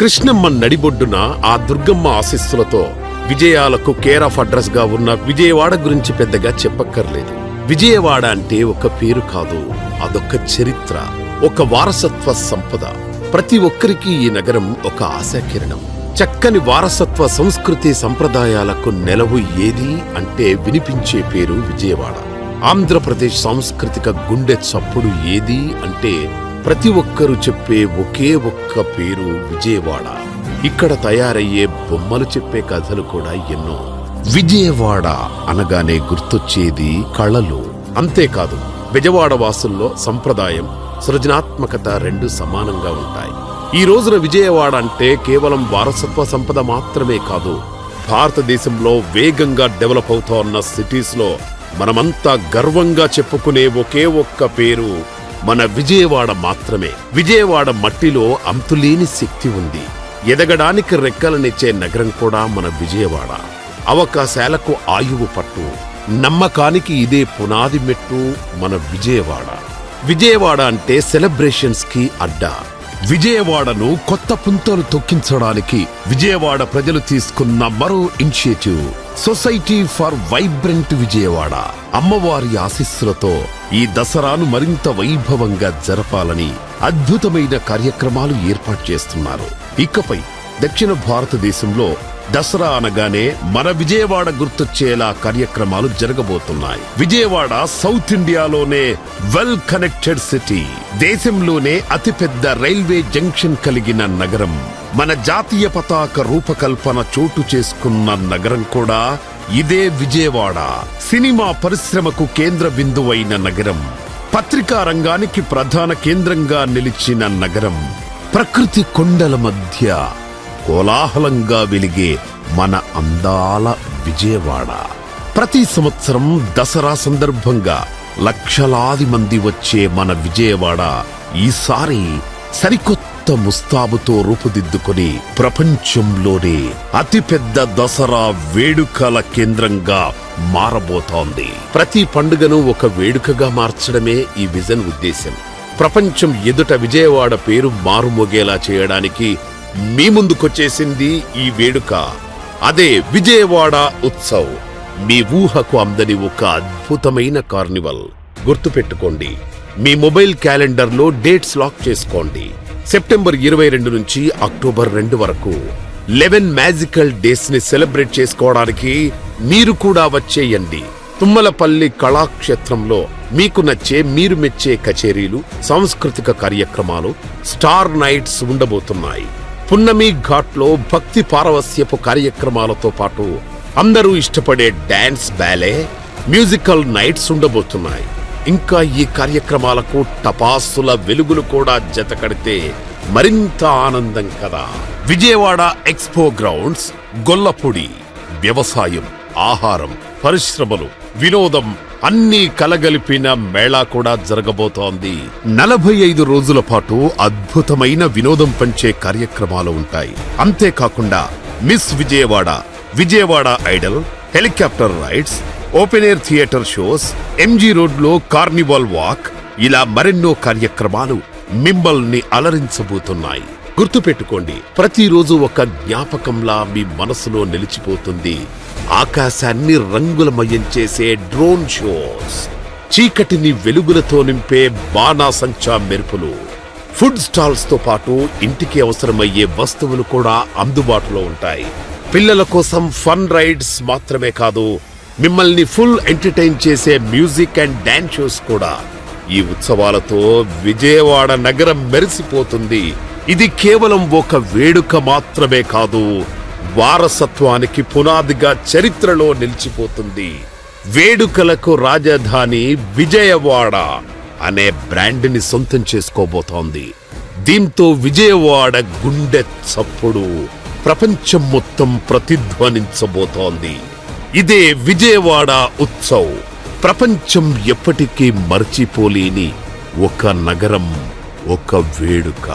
కృష్ణమ్మ నడిబొడ్డున ఆ దుర్గమ్మ ఆశీస్సులతో విజయాలకు కేర్ ఆఫ్ అడ్రస్గా ఉన్న విజయవాడ గురించి పెద్దగా చెప్పక్కర్లేదు. విజయవాడ అంటే ఒక పేరు కాదు అదొక చరిత్ర ఒక వారసత్వ సంపద. ప్రతి ఒక్కరికి ఈ నగరం ఒక ఆశాకిరణం. చక్కని వారసత్వ సంస్కృతి సంప్రదాయాలకు నెలవు ఏది అంటే వినిపించే పేరు విజయవాడ. ఆంధ్రప్రదేశ్ సాంస్కృతిక గుండె చప్పుడు ఏది అంటే ప్రతి ఒక్కరూ చెప్పే ఒకే ఒక్క పేరు విజయవాడ. ఇక్కడ తయారయ్యే బొమ్మలు చెప్పే కథలు కూడా ఎన్నో. విజయవాడ అనగానే గుర్తొచ్చేది కళలు. అంతేకాదు విజయవాడ వాసుల్లో సంప్రదాయం సృజనాత్మకత రెండు సమానంగా ఉంటాయి. ఈ రోజున విజయవాడ అంటే కేవలం వారసత్వ సంపద మాత్రమే కాదు భారతదేశంలో వేగంగా డెవలప్ అవుతోన్న సిటీస్లో మనమంతా గర్వంగా చెప్పుకునే ఒకే ఒక్క పేరు మన విజయవాడ మాత్రమే. విజయవాడ మట్టిలో అంతులేని శక్తి ఉంది. ఎదగడానికి రెక్కలనిచ్చే నగరం కూడా మన విజయవాడ. అవకాశాలకు ఆయువు పట్టు. నమ్మకానికి ఇదే పునాది మెట్టు మన విజయవాడ. విజయవాడ అంటే సెలబ్రేషన్స్కి అడ్డా. విజయవాడను కొత్త పుంతలు తొక్కించడానికి విజయవాడ ప్రజలు తీసుకున్న మరో initiative society for vibrant Vijayawada. అమ్మవారి ఆశీస్సులతో ఈ దసరాను మరింత వైభవంగా జరపాలని అద్భుతమైన కార్యక్రమాలు ఏర్పాటు చేస్తున్నారు. ఇకపై దక్షిణ భారతదేశంలో దసరా అనగానే మన విజయవాడ గుర్తొచ్చేలా కార్యక్రమాలు జరగబోతున్నాయి. విజయవాడ సౌత్ ఇండియాలోనే వెల్ కనెక్టెడ్ సిటీ. దేశంలోనే అతిపెద్ద రైల్వే జంక్షన్ కలిగిన నగరం. మన జాతీయ పతాక రూపకల్పన చోటు చేసుకున్న నగరం కూడా ఇదే విజయవాడ సినిమా పరిశ్రమకు కేంద్ర బిందువైన నగరం. పత్రికా రంగానికి ప్రధాన కేంద్రంగా నిలిచిన నగరం. ప్రకృతి కొండల మధ్య కోలాహలంగా వెలిగే మన అందాల విజయవాడ. ప్రతి సంవత్సరం దసరా సందర్భంగా లక్షలాది మంది వచ్చే మన విజయవాడ. ఈసారి సరికొత్త ముస్తాబుతో రూపుదిద్దుకొని ప్రపంచంలోనే అతిపెద్ద దసరా వేడుకల కేంద్రంగా మారబోతోంది. ప్రతి పండుగను ఒక వేడుకగా మార్చడమే ఈ విజన్ ఉద్దేశం ప్రపంచం ఎదుట విజయవాడ పేరు మారుమోగేలా చేయడానికి మీ ముందుకొచ్చేసింది ఈ వేడుక. అదే విజయవాడ ఉత్సవ్. మీ ఊహకు అందని ఒక అద్భుతమైన కార్నివల్ గుర్తుపెట్టుకోండి. మీ మొబైల్ క్యాలెండర్లో డేట్స్ లాక్ చేసుకోండి. సెప్టెంబర్ ఇరవై రెండు నుంచి అక్టోబర్ రెండు వరకు లెవెన్ మ్యాజికల్ డేస్ని సెలబ్రేట్ చేసుకోవడానికి మీరు కూడా వచ్చేయండి. తుమ్మలపల్లి కళాక్షేత్రంలో మీకు నచ్చే మీరు మెచ్చే కచేరీలు సాంస్కృతిక కార్యక్రమాలు స్టార్ నైట్స్ ఉండబోతున్నాయి. పున్నమి ఘాట్లో భక్తి పారవస్యపు కార్యక్రమాలతో పాటు అందరూ ఇష్టపడే డాన్స్ బ్యాలే మ్యూజికల్ నైట్స్ ఉండబోతున్నాయి. ఇంకా ఈ కార్యక్రమాలకు టపాసుల వెలుగులు కూడా జతకడితే మరింత ఆనందం కదా. విజయవాడ ఎక్స్పో గ్రౌండ్స్ గొల్లపొడి వ్యవసాయం ఆహారం పరిశ్రమలు వినోదం అన్నీ కలగలిపిన మేళా కూడా జరగబోతోంది. నలభై ఐదు రోజుల పాటు అద్భుతమైన వినోదం పంచే కార్యక్రమాలు ఉంటాయి. అంతేకాకుండా miss Vijayawada Vijayawada idol helicopter rides open air theatre shows MG రోడ్లో కార్నివాల్ వాక్ ఇలా మరెన్నో కార్యక్రమాలు మిమ్మల్ని అలరించబోతున్నాయి. గుర్తుపెట్టుకోండి ప్రతిరోజు ఒక జ్ఞాపకంలా మీ మనసులో నిలిచిపోతుంది. ఆకాశాన్ని రంగులమయం చేసే డ్రోన్ షోస్ చీకటిని వెలుగులతో నింపే బాణాసంచా మెరుపులు. ఫుడ్ స్టాల్స్తో పాటు ఇంటికి అవసరమయ్యే వస్తువులు కూడా అందుబాటులో ఉంటాయి. పిల్లల కోసం ఫన్ రైడ్స్ మాత్రమే కాదు మిమ్మల్ని ఫుల్ ఎంటర్టైన్ చేసే మ్యూజిక్ అండ్ డ్యాన్స్ షోస్ కూడా ఈ ఉత్సవాలతో విజయవాడ నగరం మెరిసిపోతుంది. ఇది కేవలం ఒక వేడుక మాత్రమే కాదు వారసత్వానికి పునాదిగా చరిత్రలో నిలిచిపోతుంది. వేడుకలకు రాజధాని విజయవాడ అనే బ్రాండ్ని సొంతం చేసుకోబోతోంది. దీంతో విజయవాడ గుండె చప్పుడు ప్రపంచం మొత్తం ప్రతిధ్వనించబోతోంది. ఇదే విజయవాడ ఉత్సవ్. ప్రపంచం ఎప్పటికీ మర్చిపోలేని ఒక నగరం ఒక వేడుక.